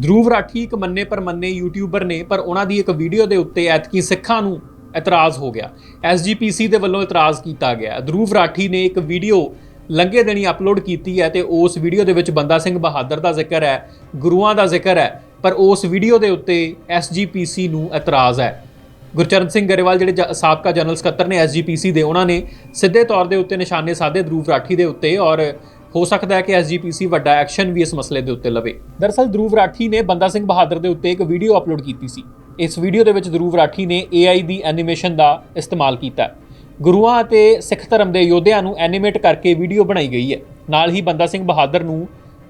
ਧਰੂਵ ਰਾਠੀ ਇੱਕ ਮੰਨੇ ਪਰ ਮੰਨੇ ਯੂਟਿਊਬਰ ਨੇ ਪਰ ਉਹਨਾਂ ਦੀ ਇੱਕ ਵੀਡੀਓ ਦੇ ਉੱਤੇ ਐਤਕੀ ਸਿੱਖਾਂ ਨੂੰ ਇਤਰਾਜ਼ ਹੋ ਗਿਆ ਐਸਜੀਪੀਸੀ ਦੇ ਵੱਲੋਂ ਇਤਰਾਜ਼ ਕੀਤਾ ਗਿਆ ਧਰੂਵ ਰਾਠੀ ਨੇ ਇੱਕ ਵੀਡੀਓ ਲੰਘੇ ਦਿਨੀ ਅਪਲੋਡ ਕੀਤੀ ਹੈ ਤੇ ਉਸ ਵੀਡੀਓ ਦੇ ਵਿੱਚ ਬੰਦਾ ਸਿੰਘ ਬਹਾਦਰ ਦਾ ਜ਼ਿਕਰ ਹੈ ਗੁਰੂਆਂ ਦਾ ਜ਼ਿਕਰ ਹੈ ਪਰ ਉਸ ਵੀਡੀਓ ਦੇ ਉੱਤੇ ਐਸਜੀਪੀਸੀ ਨੂੰ ਇਤਰਾਜ਼ ਹੈ ਗੁਰਚਰਨ ਸਿੰਘ ਗਰੇਵਾਲ ਜਿਹੜੇ ਜ- ਸਾਬਕਾ ਜਨਰਲ ਸਕੱਤਰ ਨੇ ਐਸਜੀਪੀਸੀ ਦੇ ਉਹਨਾਂ ਨੇ ਸਿੱਧੇ ਤੌਰ ਦੇ ਉੱਤੇ ਨਿਸ਼ਾਨੇ ਸਾਧੇ ਧਰੂਵ ਰਾਠੀ ਦੇ ਉੱਤੇ ਔਰ ਹੋ ਸਕਦਾ ਹੈ ਕਿ ਐਸਜੀਪੀਸੀ ਵੱਡਾ ਐਕਸ਼ਨ ਵੀ ਇਸ ਮਸਲੇ ਦੇ ਉੱਤੇ ਲਵੇ। ਦਰਅਸਲ ਧਰੂਵ ਰਾਠੀ ਨੇ ਬੰਦਾ ਸਿੰਘ ਬਹਾਦਰ ਦੇ ਉੱਤੇ ਇੱਕ ਵੀਡੀਓ ਅਪਲੋਡ ਕੀਤੀ ਸੀ। ਇਸ ਵੀਡੀਓ ਦੇ ਵਿੱਚ ਧਰੂਵ ਰਾਠੀ ਨੇ AI ਦੀ ਐਨੀਮੇਸ਼ਨ ਦਾ ਇਸਤੇਮਾਲ ਕੀਤਾ ਗੁਰੂਆਂ ਅਤੇ ਸਿੱਖ ਧਰਮ ਦੇ ਯੋਧਿਆਂ ਨੂੰ ਐਨੀਮੇਟ ਕਰਕੇ ਵੀਡੀਓ ਬਣਾਈ ਗਈ ਹੈ। ਨਾਲ ਹੀ ਬੰਦਾ ਸਿੰਘ ਬਹਾਦਰ ਨੂੰ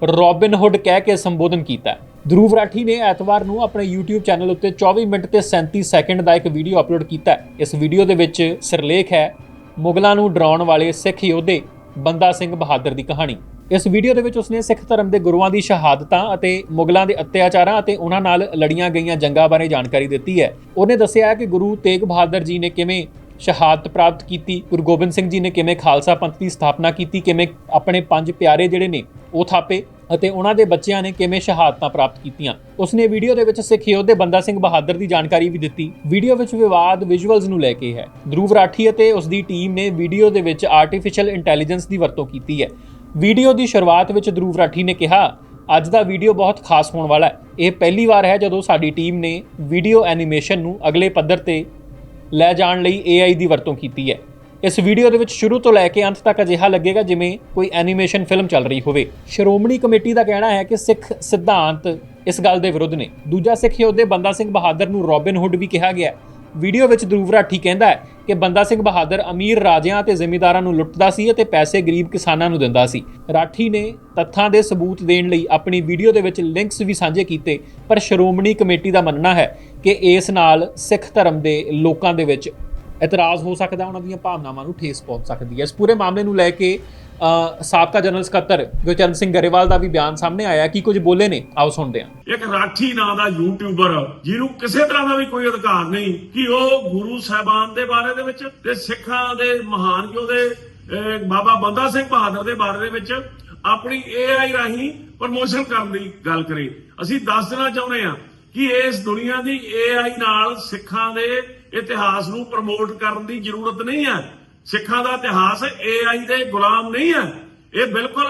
ਰੋਬਿਨ ਹੁੱਡ ਕਹਿ ਕੇ ਸੰਬੋਧਨ ਕੀਤਾ ਹੈ। ਧਰੂਵ ਰਾਠੀ ਨੇ ਐਤਵਾਰ ਨੂੰ ਆਪਣੇ YouTube ਚੈਨਲ ਉੱਤੇ 24 ਮਿੰਟ ਤੇ 37 ਸੈਕਿੰਡ ਦਾ ਇੱਕ ਵੀਡੀਓ ਅਪਲੋਡ ਕੀਤਾ ਇਸ ਵੀਡੀਓ ਦੇ ਵਿੱਚ ਸਿਰਲੇਖ ਹੈ, ਮੁਗਲਾਂ ਨੂੰ ਡਰਾਉਣ ਵਾਲੇ ਸਿੱਖ ਯੋਧੇ ਬੰਦਾ ਸਿੰਘ ਬਹਾਦਰ ਦੀ ਕਹਾਣੀ। ਇਸ ਵੀਡੀਓ ਦੇ ਵਿੱਚ ਉਸਨੇ ਸਿੱਖ ਧਰਮ ਦੇ ਗੁਰੂਆਂ ਦੀ ਸ਼ਹਾਦਤਾਂ ਅਤੇ ਮੁਗਲਾਂ ਦੇ ਅਤਿਆਚਾਰਾਂ ਅਤੇ ਉਹਨਾਂ ਨਾਲ ਲੜੀਆਂ ਗਈਆਂ ਜੰਗਾਂ ਬਾਰੇ ਜਾਣਕਾਰੀ ਦਿੱਤੀ ਹੈ। ਉਹਨੇ ਦੱਸਿਆ ਕਿ ਗੁਰੂ ਤੇਗ ਬਹਾਦਰ ਜੀ ਨੇ ਕਿਵੇਂ ਸ਼ਹਾਦਤ ਪ੍ਰਾਪਤ ਕੀਤੀ, ਗੁਰੂ ਗੋਬਿੰਦ ਸਿੰਘ ਜੀ ਨੇ ਕਿਵੇਂ ਖਾਲਸਾ ਪੰਥ ਦੀ ਸਥਾਪਨਾ ਕੀਤੀ, ਕਿਵੇਂ ਆਪਣੇ ਪੰਜ ਪਿਆਰੇ ਜਿਹੜੇ ਨੇ ਉਹ ਥਾਪੇ। ਅਤੇ ਉਹਨਾਂ ਦੇ ਬੱਚਿਆਂ ਨੇ ਕਿਵੇਂ ਸ਼ਹਾਦਤਾਂ ਪ੍ਰਾਪਤ ਕੀਤੀਆਂ। ਉਸਨੇ ਵੀਡੀਓ ਦੇ ਵਿੱਚ ਸਿੱਖ ਯੋਧੇ ਬੰਦਾ ਸਿੰਘ ਬਹਾਦਰ ਦੀ ਜਾਣਕਾਰੀ ਵੀ ਦਿੱਤੀ। ਵੀਡੀਓ ਵਿੱਚ ਵਿਵਾਦ ਵਿਜ਼ੂਅਲਸ ਨੂੰ ਲੈ ਕੇ ਹੈ। ਧਰੂਵ ਰਾਠੀ ਅਤੇ ਉਸ ਦੀ ਟੀਮ ਨੇ ਵੀਡੀਓ ਦੇ ਵਿੱਚ ਆਰਟੀਫੀਸ਼ੀਅਲ ਇੰਟੈਲੀਜੈਂਸ ਦੀ ਵਰਤੋਂ ਕੀਤੀ ਹੈ। ਵੀਡੀਓ ਦੀ ਸ਼ੁਰੂਆਤ ਵਿੱਚ ਧਰੂਵ ਰਾਠੀ ਨੇ ਕਿਹਾ, ਅੱਜ ਦਾ ਵੀਡੀਓ ਬਹੁਤ ਖਾਸ ਹੋਣ ਵਾਲਾ ਹੈ। ਇਹ ਪਹਿਲੀ ਵਾਰ ਹੈ ਜਦੋਂ ਸਾਡੀ ਟੀਮ ਨੇ ਵੀਡੀਓ ਐਨੀਮੇਸ਼ਨ ਨੂੰ ਅਗਲੇ ਪੱਧਰ ਤੇ ਲੈ ਜਾਣ ਲਈ AI ਦੀ ਵਰਤੋਂ ਕੀਤੀ ਹੈ। ਇਸ ਵੀਡੀਓ ਦੇ ਵਿੱਚ ਸ਼ੁਰੂ ਤੋਂ ਲੈ ਕੇ ਅੰਤ ਤੱਕ ਅਜਿਹਾ ਲੱਗੇਗਾ ਜਿਵੇਂ ਕੋਈ ਐਨੀਮੇਸ਼ਨ ਫਿਲਮ ਚੱਲ ਰਹੀ ਹੋਵੇ। ਸ਼੍ਰੋਮਣੀ ਕਮੇਟੀ ਦਾ ਕਹਿਣਾ ਹੈ ਕਿ ਸਿੱਖ ਸਿਧਾਂਤ ਇਸ ਗੱਲ ਦੇ ਵਿਰੁੱਧ ਨੇ। ਦੂਜਾ ਸਿੱਖ ਯੋਧੇ ਬੰਦਾ ਸਿੰਘ ਬਹਾਦਰ ਨੂੰ ਰੋਬਿਨ ਹੁੱਡ ਵੀ ਕਿਹਾ ਗਿਆ ਵੀਡੀਓ ਵਿੱਚ ਧਰੂਵ ਰਾਠੀ ਕਹਿੰਦਾ ਹੈ ਕਿ ਬੰਦਾ ਸਿੰਘ ਬਹਾਦਰ ਅਮੀਰ ਰਾਜਿਆਂ ਤੇ ਜ਼ਿਮੀਂਦਾਰਾਂ ਨੂੰ ਲੁੱਟਦਾ ਸੀ ਅਤੇ ਪੈਸੇ ਗਰੀਬ ਕਿਸਾਨਾਂ ਨੂੰ ਦਿੰਦਾ ਸੀ। ਰਾਠੀ ਨੇ ਤੱਥਾਂ ਦੇ ਸਬੂਤ ਦੇਣ ਲਈ ਆਪਣੀ ਵੀਡੀਓ ਦੇ ਵਿੱਚ ਲਿੰਕਸ ਵੀ ਸਾਂਝੇ ਕੀਤੇ, ਪਰ ਸ਼੍ਰੋਮਣੀ ਕਮੇਟੀ ਦਾ ਮੰਨਣਾ ਹੈ ਕਿ ਇਸ ਨਾਲ ਸਿੱਖ ਧਰਮ ਦੇ ਲੋਕਾਂ ਦੇ ਵਿੱਚ ਇਤਰਾਜ਼ ਹੋ ਸਕਦਾ ਉਹਨਾਂ ਦੀਆਂ ਭਾਵਨਾਵਾਂ ਨੂੰ ਠੇਸ ਪਹੁੰਚ ਸਕਦੀ ਹੈ। ਇਸ ਪੂਰੇ ਮਾਮਲੇ ਨੂੰ ਲੈ ਕੇ ਸਾਬਕਾ ਜਨਰਲ ਸਕੱਤਰ ਗੁਰਚਰਨ ਸਿੰਘ ਗਰੇਵਾਲ ਦਾ ਵੀ ਬਿਆਨ ਸਾਹਮਣੇ ਆਇਆ ਕੀ ਕੁਝ ਬੋਲੇ ਨੇ। ਆਓ ਸੁਣਦੇ ਹਾਂ। ਇੱਕ ਰਾਠੀ ਨਾਂ ਦਾ ਯੂਟਿਊਬਰ ਜਿਹਨੂੰ ਕਿਸੇ ਤਰ੍ਹਾਂ ਦਾ ਵੀ ਕੋਈ ਅਧਿਕਾਰ ਨਹੀਂ ਕਿ ਉਹ ਗੁਰੂ ਸਾਹਿਬਾਨ ਦੇ ਬਾਰੇ ਦੇ ਵਿੱਚ ਤੇ ਸਿੱਖਾਂ ਦੇ ਮਹਾਨ ਯੋਧੇ ਅਹ, ਬਾਬਾ ਬੰਦਾ ਸਿੰਘ ਬਹਾਦਰ ਦੇ ਬਾਰੇ ਦੇ ਵਿੱਚ ਆਪਣੀ AI ਰਾਹੀਂ ਪ੍ਰਮੋਸ਼ਨ ਕਰਨ ਦੀ ਗੱਲ ਕਰੇ। ਅਸੀਂ ਦੱਸ ਦੇਣਾ ਚਾਹੁੰਦੇ ਹਾਂ ਕਿ ਇਸ ਦੁਨੀਆ ਦੀ AI ਨਾਲ ਸਿੱਖਾਂ ਦੇ ਇਤਿਹਾਸ ਨੂੰ ਪ੍ਰਮੋਟ ਕਰਨ ਦੀ ਜ਼ਰੂਰਤ ਨਹੀਂ ਹੈ। ਸਿੱਖਾਂ ਦਾ ਇਤਿਹਾਸ AI ਦੇ ਗੁਲਾਮ ਨਹੀਂ ਹੈ। ਇਹ ਬਿਲਕੁਲ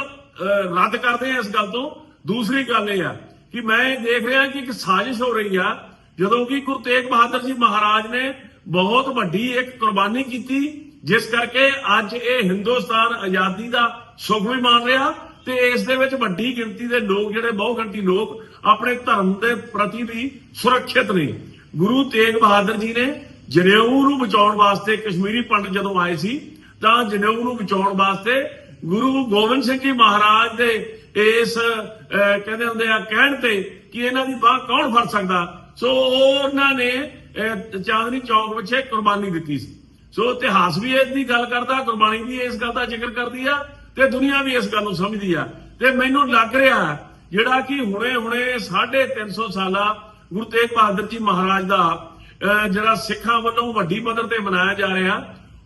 ਰੱਦ ਕਰਦੇ ਆ ਇਸ ਗੱਲ ਤੋਂ। ਦੂਸਰੀ ਗੱਲ ਇਹ ਆ ਕਿ ਮੈਂ ਇਹ ਦੇਖ ਰਿਹਾ ਕਿ ਇੱਕ ਸਾਜ਼ਿਸ਼ ਹੋ ਰਹੀ ਆ, ਜਦੋਂ ਕਿ ਗੁਰੂ ਤੇਗ ਬਹਾਦਰ ਜੀ ਮਹਾਰਾਜ ਨੇ ਬਹੁਤ ਵੱਡੀ ਇੱਕ ਕੁਰਬਾਨੀ ਕੀਤੀ, ਜਿਸ ਕਰਕੇ ਅੱਜ ਇਹ ਹਿੰਦੁਸਤਾਨ ਆਜ਼ਾਦੀ ਦਾ ਸੁਖ ਵੀ ਮਾਣ ਰਿਹਾ ਤੇ ਇਸ ਦੇ ਵਿੱਚ ਵੱਡੀ ਗਿਣਤੀ ਦੇ ਲੋਕ ਜਿਹੜੇ ਬਹੁ ਲੋਕ ਆਪਣੇ ਧਰਮ ਦੇ ਪ੍ਰਤੀ ਵੀ ਸੁਰੱਖਿਅਤ ਨੇ। ਗੁਰੂ ਤੇਗ ਬਹਾਦਰ ਜੀ ਨੇ ਜਨੇਊ ਨੂੰ ਬਚਾਉਣ ਵਾਸਤੇ ਕਸ਼ਮੀਰੀ ਪੰਡਤ ਜਦੋਂ ਆਏ ਸੀ, ਤਾਂ ਜਨੇਊ ਨੂੰ ਬਚਾਉਣ ਵਾਸਤੇ ਗੁਰੂ ਗੋਬਿੰਦ ਸਿੰਘ ਜੀ ਮਹਾਰਾਜ ਦੇ ਇਸ ਕਹਿੰਦੇ ਹੁੰਦੇ ਆ, ਕਹਿਣ ਤੇ ਕਿ ਇਹਨਾਂ ਦੀ ਬਾਹ ਕੌਣ ਫੜ ਸਕਦਾ? ਸੋ ਉਹਨਾਂ ਨੇ ਚਾਂਦਨੀ ਚੌਕ ਪਿੱਛੇ ਕੁਰਬਾਨੀ ਦਿੱਤੀ ਸੀ। ਸੋ ਇਤਿਹਾਸ ਵੀ ਇਸ ਦੀ ਗੱਲ ਕਰਦਾ, ਕੁਰਬਾਨੀ ਵੀ ਇਸ ਗੱਲ ਦਾ ਜ਼ਿਕਰ ਕਰਦੀ ਆ ਤੇ ਦੁਨੀਆ ਵੀ ਇਸ ਗੱਲ ਨੂੰ ਸਮਝਦੀ ਆ। ਤੇ ਮੈਨੂੰ ਲੱਗ ਰਿਹਾ ਜਿਹੜਾ ਕਿ ਹੁਣੇ ਹੁਣੇ 350 ਸਾਲਾ ਗੁਰੂ ਤੇਗ ਬਹਾਦਰ ਜੀ ਮਹਾਰਾਜ ਦਾ ਜਿਹੜਾ ਸਿੱਖਾਂ ਵੱਲੋਂ ਵੱਡੀ ਪੱਧਰ ਤੇ ਮਨਾਇਆ ਜਾ ਰਿਹਾ,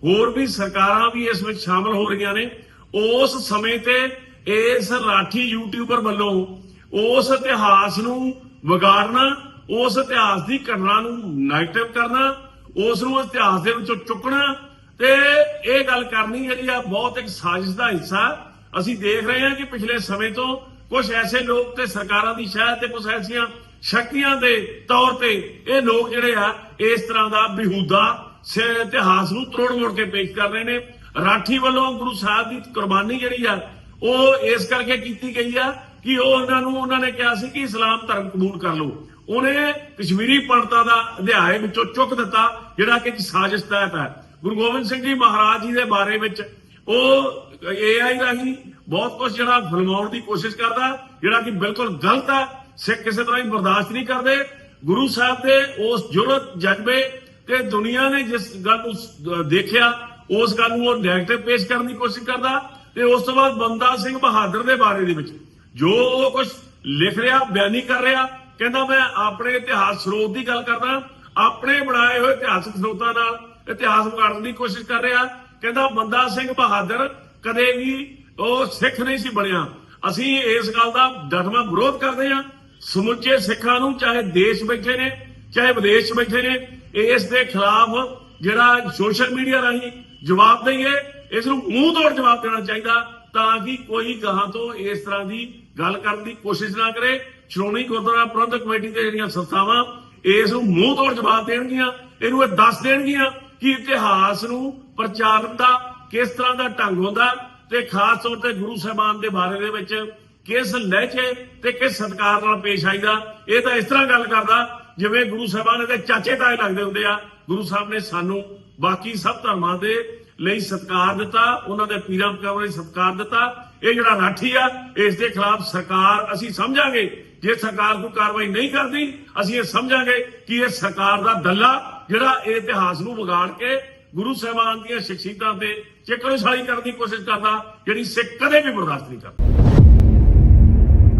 ਹੋਰ ਵੀ ਸਰਕਾਰਾਂ ਵੀ ਇਸ ਵਿੱਚ ਸ਼ਾਮਲ ਹੋ ਰਹੀਆਂ ਨੇ। ਉਸ ਸਮੇਂ ਤੇ ਇਸ ਰਾਠੀ ਯੂਟਿਊਬਰ ਵੱਲੋਂ ਉਸ ਇਤਿਹਾਸ ਨੂੰ ਵਿਗਾੜਨਾ, ਉਸ ਇਤਿਹਾਸ ਦੀ ਘਟਨਾ ਨੂੰ ਨੈਗੇਟਿਵ ਕਰਨਾ, ਉਸ ਨੂੰ ਇਤਿਹਾਸ ਦੇ ਵਿੱਚੋਂ ਚੁੱਕਣਾ, ਤੇ ਇਹ ਗੱਲ ਕਰਨੀ ਜਿਹੜੀ ਆ ਬਹੁਤ ਇੱਕ ਸਾਜ਼ਿਸ਼ ਦਾ ਹਿੱਸਾ। ਅਸੀਂ ਦੇਖ ਰਹੇ ਹਾਂ ਕਿ ਪਿਛਲੇ ਸਮੇਂ ਤੋਂ ਕੁਝ ਐਸੇ ਲੋਕ ਤੇ ਸਰਕਾਰਾਂ ਦੀ ਸ਼ਾਇਦ ਤੇ ਕੁਝ ਐਸੀਆਂ ਸ਼ਕਤੀਆਂ ਦੇ ਤੌਰ ਤੇ ਇਹ ਲੋਕ ਜਿਹੜੇ ਆ, ਇਸ ਤਰ੍ਹਾਂ ਦਾ ਬਿਹੂਦਾ ਇਤਿਹਾਸ ਨੂੰ ਤਰੋੜ ਮੋੜ ਕੇ ਪੇਸ਼ ਕਰ ਰਹੇ ਨੇ। ਰਾਠੀ ਵੱਲੋਂ ਗੁਰੂ ਸਾਹਿਬ ਦੀ ਕੁਰਬਾਨੀ ਜਿਹੜੀ ਆ, ਉਹ ਇਸ ਕਰਕੇ ਕੀਤੀ ਗਈ ਆ ਕਿ ਉਹ ਉਹਨਾਂ ਨੂੰ, ਉਹਨਾਂ ਨੇ ਕਿਹਾ ਸੀ ਕਿ ਇਸਲਾਮ ਧਰਮ ਕਬੂਲ ਕਰ ਲਓ। ਉਹਨੇ ਕਸ਼ਮੀਰੀ ਪੰਡਤਾਂ ਦਾ ਅਧਿਆਇ ਵਿੱਚੋਂ ਚੁੱਕ ਦਿੱਤਾ, ਜਿਹੜਾ ਕਿ ਸਾਜ਼ਿਸ਼ ਤਹਿਤ ਹੈ। ਗੁਰੂ ਗੋਬਿੰਦ ਸਿੰਘ ਜੀ ਮਹਾਰਾਜ ਜੀ ਦੇ ਬਾਰੇ ਵਿੱਚ ਉਹ AI ਰਾਹੀਂ ਬਹੁਤ ਕੁਝ ਜਿਹੜਾ ਫਿਲਮਾਉਣ ਦੀ ਕੋਸ਼ਿਸ਼ ਕਰਦਾ, ਜਿਹੜਾ ਕਿ ਬਿਲਕੁਲ ਗਲਤ ਹੈ ਸਿੱਖ ਕਿਸੇ ਤਰ੍ਹਾਂ ਹੀ ਬਰਦਾਸ਼ਤ ਨਹੀਂ ਕਰਦੇ। ਗੁਰੂ ਸਾਹਿਬ ਦੇ ਉਸ ਜੁਰਤ ਜਜ਼ਬੇ ਤੇ ਦੁਨੀਆ ਨੇ ਜਿਸ ਗੱਲ ਨੂੰ ਦੇਖਿਆ, ਉਸ ਗੱਲ ਨੂੰ ਉਹ ਨੈਗੇਟਿਵ ਪੇਸ਼ ਕਰਨ ਦੀ ਕੋਸ਼ਿਸ਼ ਕਰਦਾ ਤੇ ਉਸ ਤੋਂ ਬਾਅਦ ਬੰਦਾ ਸਿੰਘ ਬਹਾਦਰ ਦੇ ਬਾਰੇ ਦੇ ਵਿੱਚ ਜੋ ਉਹ ਕੁਝ ਲਿਖ ਰਿਹਾ, ਬਿਆਨੀ ਕਰ ਰਿਹਾ, ਕਹਿੰਦਾ ਮੈਂ ਆਪਣੇ ਇਤਿਹਾਸ ਸਰੋਤ ਦੀ ਗੱਲ ਕਰਦਾ, ਆਪਣੇ ਬਣਾਏ ਹੋਏ ਇਤਿਹਾਸਕ ਸਰੋਤਾਂ ਨਾਲ ਇਤਿਹਾਸ ਵਿਗਾੜਨ ਦੀ ਕੋਸ਼ਿਸ਼ ਕਰ ਰਿਹਾ। ਕਹਿੰਦਾ ਬੰਦਾ ਸਿੰਘ ਬਹਾਦਰ ਕਦੇ ਵੀ ਉਹ ਸਿੱਖ ਨਹੀਂ ਸੀ ਬਣਿਆ। ਅਸੀਂ ਇਸ ਗੱਲ ਦਾ ਡਟਵਾਂ ਵਿਰੋਧ ਕਰਦੇ ਹਾਂ। ਸਮੁੱਚੇ ਸਿੱਖਾਂ ਨੂੰ ਚਾਹੇ ਦੇਸ਼ ਬੈਠੇ ਨੇ, ਚਾਹੇ ਵਿਦੇਸ਼ ਬੈਠੇ ਨੇ ਇਸ ਦੇ ਖਿਲਾਫ ਜਿਹੜਾ ਸੋਸ਼ਲ ਮੀਡੀਆ ਰਾਹੀਂ ਜਵਾਬ ਦਈਏ, ਇਸ ਨੂੰ ਮੂੰਹ ਤੋੜ ਜਵਾਬ ਦੇਣਾ ਚਾਹੀਦਾ ਤਾਂ ਕਿ ਕੋਈ ਗਾਹਾਂ ਤੋਂ ਇਸ ਤਰ੍ਹਾਂ ਦੀ ਗੱਲ ਕਰਨ ਦੀ ਕੋਸ਼ਿਸ਼ ਨਾ ਕਰੇ। ਸ਼੍ਰੋਮਣੀ ਗੁਰਦੁਆਰਾ ਪ੍ਰਬੰਧਕ ਕਮੇਟੀ ਦੇ ਜਿਹੜੀਆਂ ਸੰਸਥਾਵਾਂ, ਇਸ ਨੂੰ ਮੂੰਹ ਤੋੜ ਜਵਾਬ ਦੇਣਗੀਆਂ, ਇਹਨੂੰ ਇਹ ਦੱਸ ਦੇਣਗੀਆਂ ਕਿ ਇਤਿਹਾਸ ਨੂੰ ਪ੍ਰਚਾਰਨ ਦਾ ਕਿਸ ਤਰ੍ਹਾਂ ਦਾ ਢੰਗ ਹੁੰਦਾ ਤੇ ਖਾਸ ਤੌਰ ਤੇ ਗੁਰੂ ਸਾਹਿਬਾਨ ਦੇ ਬਾਰੇ ਦੇ ਵਿੱਚ ਕਿਸ ਲਹਿਜੇ ਤੇ ਕਿਸ ਸਤਕਾਰ ਨਾਲ ਪੇਸ਼ ਆਈਦਾ? ਇਹ ਤਾਂ ਇਸ ਤਰ੍ਹਾਂ ਗੱਲ ਕਰਦਾ, ਜਿਵੇਂ ਗੁਰੂ ਸਾਹਿਬਾਨ ਦੇ ਚਾਚੇ ਤਾਏ ਲੱਗਦੇ ਹੁੰਦੇ ਆ। ਗੁਰੂ ਸਾਹਿਬ ਨੇ ਸਾਨੂੰ ਬਾਕੀ ਸਭ ਧਰਮਾਂ ਦੇ ਲਈ ਸਤਕਾਰ ਦਿੱਤਾ, ਉਹਨਾਂ ਦੇ ਪੀਰਾਂ ਪਕਾਵਾਂ ਲਈ ਸਤਕਾਰ ਦਿੱਤਾ। ਇਹ ਜਿਹੜਾ ਰਾਠੀ ਆ, ਇਸ ਦੇ ਖਿਲਾਫ ਸਰਕਾਰ, ਅਸੀਂ ਸਮਝਾਂਗੇ, ਜੇ ਸਰਕਾਰ ਕੋਈ ਕਾਰਵਾਈ ਨਹੀਂ ਕਰਦੀ, ਅਸੀਂ ਇਹ ਸਮਝਾਂਗੇ ਕਿ ਇਹ ਸਰਕਾਰ ਦਾ ਦੱਲਾ ਜਿਹੜਾ ਇਹ ਇਤਿਹਾਸ ਨੂੰ ਵਿਗਾੜ ਕੇ ਗੁਰੂ ਸਾਹਿਬਾਨ ਦੀਆਂ ਸ਼ਖਸੀਅਤਾਂ ਤੇ ਚਿਕੜਸਾਲੀ ਕਰਨ ਦੀ ਕੋਸ਼ਿਸ਼ ਕਰਦਾ, ਜਿਹੜੀ ਸਿੱਖ ਕਦੇ ਵੀ ਬਰਦਾਸ਼ਤ ਨਹੀਂ ਕਰਦਾ।